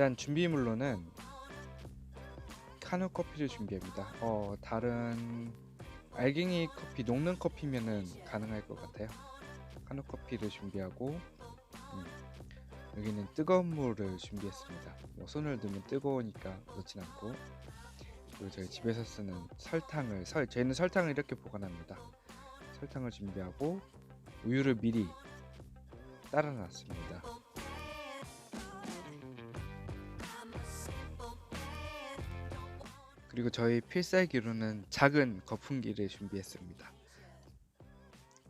일단 준비물로는 카누 커피를 준비합니다. 어, 다른 알갱이 커피, 녹는 커피면은 가능할 것 같아요. 카누 커피를 준비하고 여기는 뜨거운 물을 준비했습니다. 뭐 손을 넣으면 뜨거우니까 넣진 않고 그리고 저희 집에서 쓰는 설탕을 설 저희는 설탕을 이렇게 보관합니다. 설탕을 준비하고 우유를 미리 따라 놨습니다. 그리고 저희 필살기로는 작은 거품기를 준비했습니다.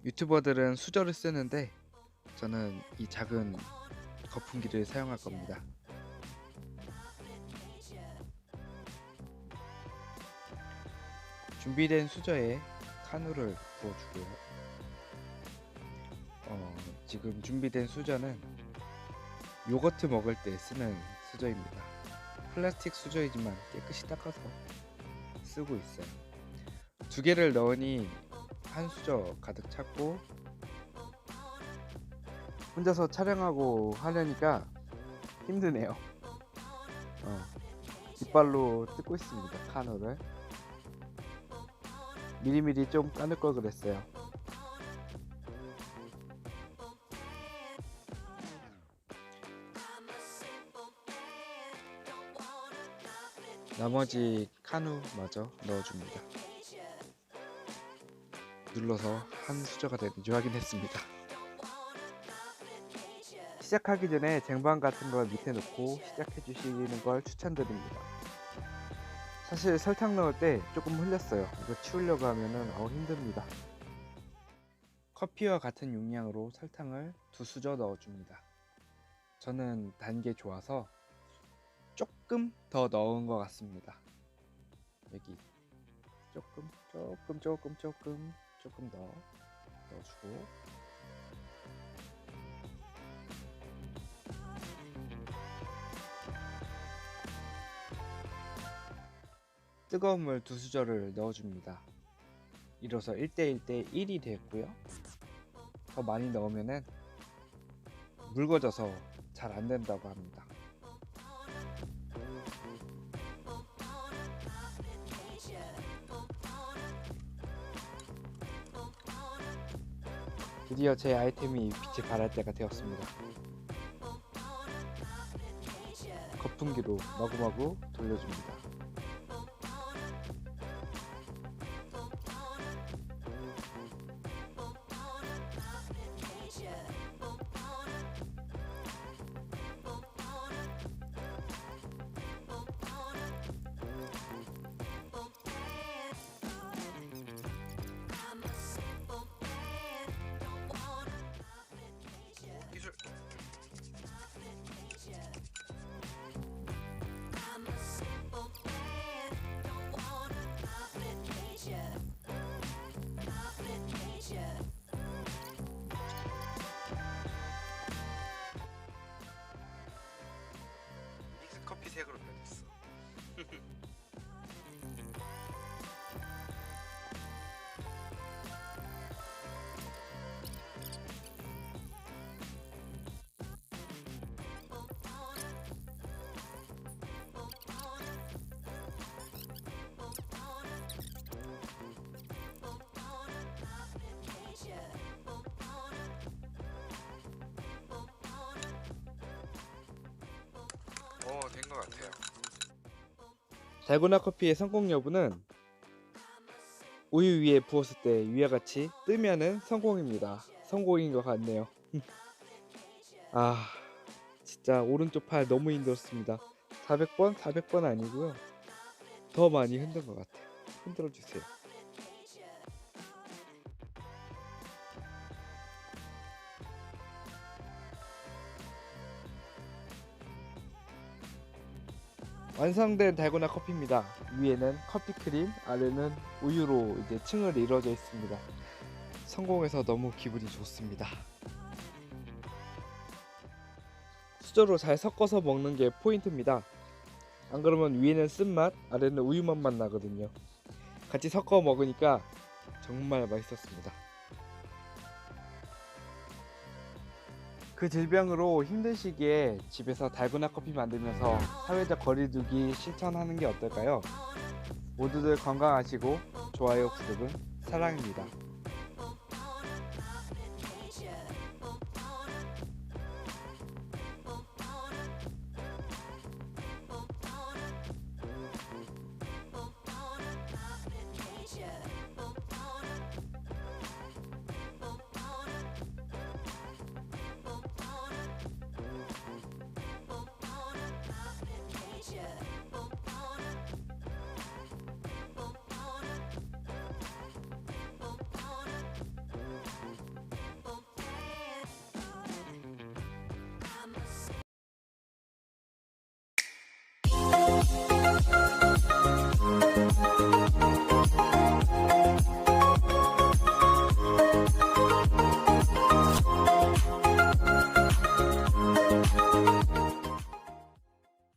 유튜버들은 수저를 쓰는데 저는 이 작은 거품기를 사용할 겁니다. 준비된 수저에 카누를 부어주고요. 어, 지금 준비된 수저는 요거트 먹을 때 쓰는 수저입니다. 플라스틱 수저이지만 깨끗이 닦아서 쓰고 있어요. 두 개를 넣으니 한 수저 가득 찼고 혼자서 촬영하고 하려니까 힘드네요. 어, 이빨로 뜯고 있습니다. 카누를 미리미리 좀 까눌 걸 그랬어요. 나머지 카누 마저 넣어줍니다. 눌러서 한 수저가 되는지 확인했습니다. 시작하기 전에 쟁반 같은 걸 밑에 놓고 시작해 주시는 걸 추천드립니다. 사실 설탕 넣을 때 조금 흘렸어요. 이거 치우려고 하면은 어 힘듭니다. 커피와 같은 용량으로 설탕을 두 수저 넣어줍니다. 저는 단 게 좋아서 조금 더 넣은 것 같습니다. 여기 조금 조금 조금 조금 조금 더 넣어주고 뜨거운 물 두 수저를 넣어줍니다. 이로써 1대1대 1이 됐고요. 더 많이 넣으면은 묽어져서 잘 안 된다고 합니다. 드디어 제 아이템이 빛을 발할 때가 되었습니다. 거품기로 마구마구 돌려줍니다. 믹스 커피 색 것 같아요. 달고나 커피의 성공 여부는 우유 위에 부었을 때 위와 같이 뜨면은 성공입니다. 성공인 것 같네요. 아, 진짜 오른쪽 팔 너무 힘들었습니다. 400번? 400번 아니고요. 더 많이 흔든 것 같아요. 흔들어 주세요. 완성된 달고나 커피입니다. 위에는 커피 크림, 아래는 우유로 이제 층을 이루어져 있습니다. 성공해서 너무 기분이 좋습니다. 수저로 잘 섞어서 먹는 게 포인트입니다. 안 그러면 위에는 쓴맛, 아래는 우유 맛만 나거든요. 같이 섞어 먹으니까 정말 맛있었습니다. 그 질병으로 힘든 시기에 집에서 달고나 커피 만들면서 사회적 거리두기 실천하는 게 어떨까요? 모두들 건강하시고 좋아요, 구독은 사랑입니다.